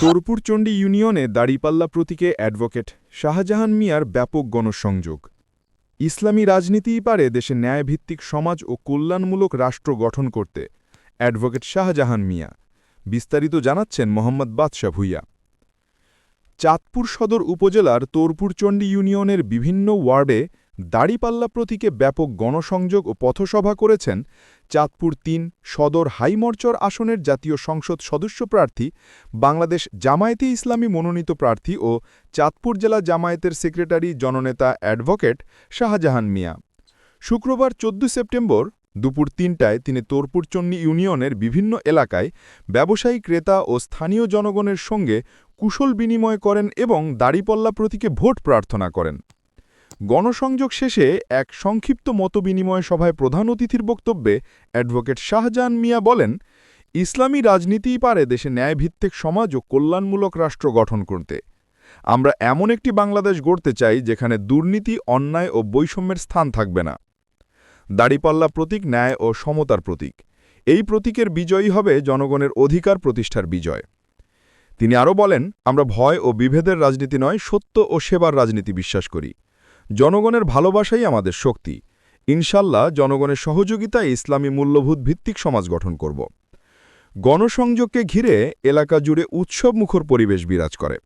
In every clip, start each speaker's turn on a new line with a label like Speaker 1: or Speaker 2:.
Speaker 1: তোরপুরচণ্ডী ইউনিয়নে দাড়িপাল্লা প্রতীকে অ্যাডভোকেট শাহজাহান মিয়ার ব্যাপক গণসংযোগ। ইসলামী রাজনীতিই পারে দেশে ন্যায়ভিত্তিক সমাজ ও কল্যাণমূলক রাষ্ট্র গঠন করতে, অ্যাডভোকেট শাহজাহান মিয়া। বিস্তারিত জানাচ্ছেন মোহাম্মদ বাদশা ভুইয়া। চাঁদপুর সদর উপজেলার তোরপুরচণ্ডী ইউনিয়নের বিভিন্ন ওয়ার্ডে দাড়িপাল্লা প্রতীকে ব্যাপক গণসংযোগ ও পথসভা করেছেন চাঁদপুর তিন সদর হাইমর্চর আসনের জাতীয় সংসদ সদস্য প্রার্থী, বাংলাদেশ জামায়াতে ইসলামী মনোনীত প্রার্থী ও চাঁদপুর জেলা জামায়াতের সেক্রেটারি জননেতা অ্যাডভোকেট শাহজাহান মিয়া। শুক্রবার চোদ্দ সেপ্টেম্বর দুপুর তিনটায় তিনি তোরপুরচন্নী ইউনিয়নের বিভিন্ন এলাকায় ব্যবসায়ী ক্রেতা ও স্থানীয় জনগণের সঙ্গে কুশল বিনিময় করেন এবং দাড়িপল্লা প্রতীকে ভোট প্রার্থনা করেন। গণসংযোগ শেষে এক সংক্ষিপ্ত মতবিনিময় সভায় প্রধান অতিথির বক্তব্যে অ্যাডভোকেট শাহজাহান মিয়া বলেন, ইসলামী রাজনীতিই পারে দেশে ন্যায়ভিত্তিক সমাজ ও কল্যাণমূলক রাষ্ট্র গঠন করতে। আমরা এমন একটি বাংলাদেশ গড়তে চাই যেখানে দুর্নীতি, অন্যায় ও বৈষম্যের স্থান থাকবে না। দাড়িপাল্লা প্রতীক, ন্যায় ও সমতার প্রতীক। এই প্রতীকের বিজয়ী হবে জনগণের অধিকার প্রতিষ্ঠার বিজয়। তিনি আরও বলেন, আমরা ভয় ও বিভেদের রাজনীতি নয়, সত্য ও সেবার রাজনীতি বিশ্বাস করি। জনগণের ভালোবাসাই আমাদের শক্তি। ইনশাল্লাহ জনগণের সহযোগিতায় ইসলামী মূল্যবোধ ভিত্তিক সমাজ গঠন করব। গণসংযোগকে ঘিরে এলাকা জুড়ে উৎসবমুখর পরিবেশ বিরাজ করে।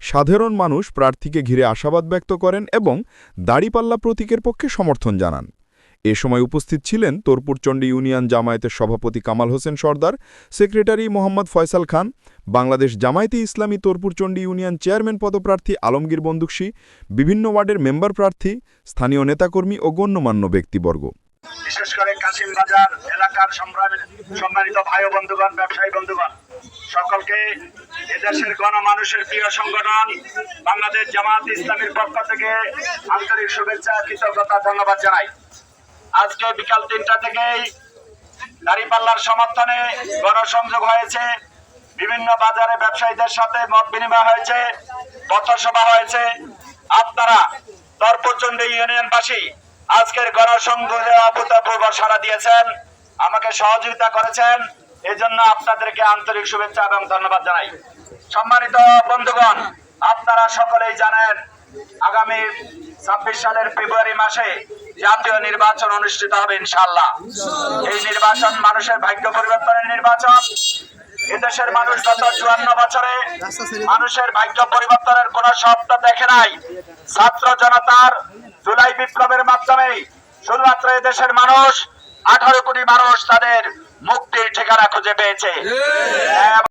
Speaker 1: সাধারণ মানুষ প্রার্থীকে ঘিরে আশাবাদ ব্যক্ত করেন এবং দাড়িপাল্লা প্রতীকের পক্ষে সমর্থন জানান। এ সময় উপস্থিত ছিলেন তোরপুরচণ্ডী ইউনিয়ন জামায়াতের সভাপতি Kamal Hossain Sardar, secretary Mohammad Faisal Khan, Bangladesh Jamaate Islami Torpurchandi union chairman পদপ্রার্থী আলমগীর বন্দুকশী, বিভিন্ন ওয়ার্ডের মেম্বার প্রার্থী, স্থানীয় নেতাকর্মী ও গণ্যমান্য ব্যক্তিবর্গ।
Speaker 2: বিশেষ করে কাশিম বাজার এলাকার সম্মানিত ভাই বন্ধুগণ, ব্যবসায়ী বন্ধুগণ, সকলকে এদেশের গণমানুষের প্রিয় সংগঠন, বাংলাদেশ পক্ষ থেকে আন্তরিক শুভেচ্ছা, কৃতজ্ঞতা, ধন্যবাদ আজকে বিকাল তিনটা থেকেই দাঁড়িপাল্লার সমর্থনে গণসংযোগ হয়েছে। বিভিন্ন বাজারে ব্যবসায়ীদের সাথে মত বিনিময় হয়েছে পথসভা হয়েছে। আপনারা তর্পচন্ডী ইউনিয়নবাসী আজকের গণসংযোগে অভূতপূর্ব সাড়া দিয়েছেন, আমাকে সহযোগিতা করেছেন। এজন্য আপনাদেরকে আন্তরিক শুভেচ্ছা এবং ধন্যবাদ জানাই। সম্মানিত বন্ধুগণ, আপনারা সকলেই জানেন আগামী ছাব্বিশ সালের ফেব্রুয়ারি মাসে জাতীয় নির্বাচন অনুষ্ঠিত হবে ইনশাল্লাহ এই নির্বাচন মানুষের ভাগ্য পরিবর্তনের নির্বাচন। এদেশের মানুষ গত চুয়ান্ন বছরে মানুষের ভাগ্য পরিবর্তনের কোন স্বপ্ন দেখে নাই। ছাত্র জনতার জুলাই বিপ্লবের মাধ্যমে শুধুমাত্র এদেশের মানুষ আঠারো কোটি মানুষ তাদের মুক্তির ঠিকানা খুঁজে পেয়েছে।